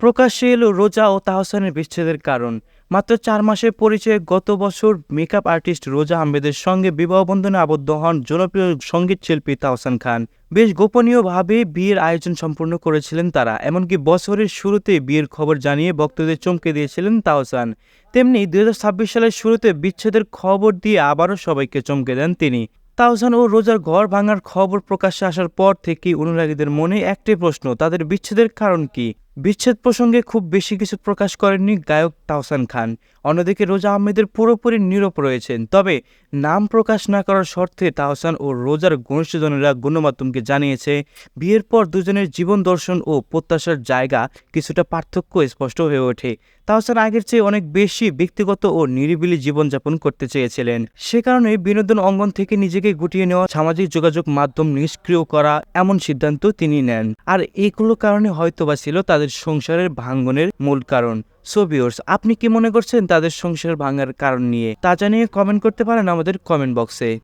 প্রকাশ্যে এলো রোজা ও তাহসানের বিচ্ছেদের কারণ। মাত্র চার মাসের পরিচয়ে গত বছর মেকআপ আর্টিস্ট রোজা আহমেদের সঙ্গে বিবাহ বন্ধনে আবদ্ধ হন জনপ্রিয় সংগীত শিল্পী তাহসান খান। বেশ গোপনীয়ভাবে বিয়ের আয়োজন সম্পূর্ণ করেছিলেন তারা, এমনকি বছরের শুরুতে বিয়ের খবর জানিয়ে ভক্তদের চমকে দিয়েছিলেন তাহসান। তেমনি দুই হাজার ছাব্বিশ সালের শুরুতে বিচ্ছেদের খবর দিয়ে আবারও সবাইকে চমকে দেন তিনি। তাহসান ও রোজার ঘর ভাঙার খবর প্রকাশ্যে আসার পর থেকে অনুরাগীদের মনে একটাই প্রশ্ন, তাদের বিচ্ছেদের কারণ কি? বিচ্ছেদ প্রসঙ্গে খুব বেশি কিছু প্রকাশ করেননি গায়ক তাহসান খান। অন্যদিকে রোজা আহমেদের পুরোপুরি নীরব রয়েছেন। তবে নাম প্রকাশ না করার শর্তে তাহসান ও রোজার ঘনিষ্ঠজনেরা গণমাধ্যমকে জানিয়েছে, বিয়ের পর দুজনের জীবন দর্শন ও প্রত্যাশার জায়গা কিছুটা পার্থক্য স্পষ্ট হয়ে ওঠে। তাহসান আগের চেয়ে অনেক বেশি ব্যক্তিগত ও নিরিবিলি জীবনযাপন করতে চেয়েছিলেন। সে কারণে বিনোদন অঙ্গন থেকে নিজেকে গুটিয়ে নেওয়া, সামাজিক যোগাযোগ মাধ্যম নিষ্ক্রিয় করা এমন সিদ্ধান্ত তিনি নেন। আর এগুলো কারণে হয়তোবা ছিল তাদের সংসারের ভাঙ্গনের মূল কারণ। সো ভিউয়ার্স আপনি কি মনে করছেন তাদের সংসার ভাঙার কারণ নিয়ে? তা জানিয়ে কমেন্ট করতে পারেন আমাদের কমেন্ট বক্সে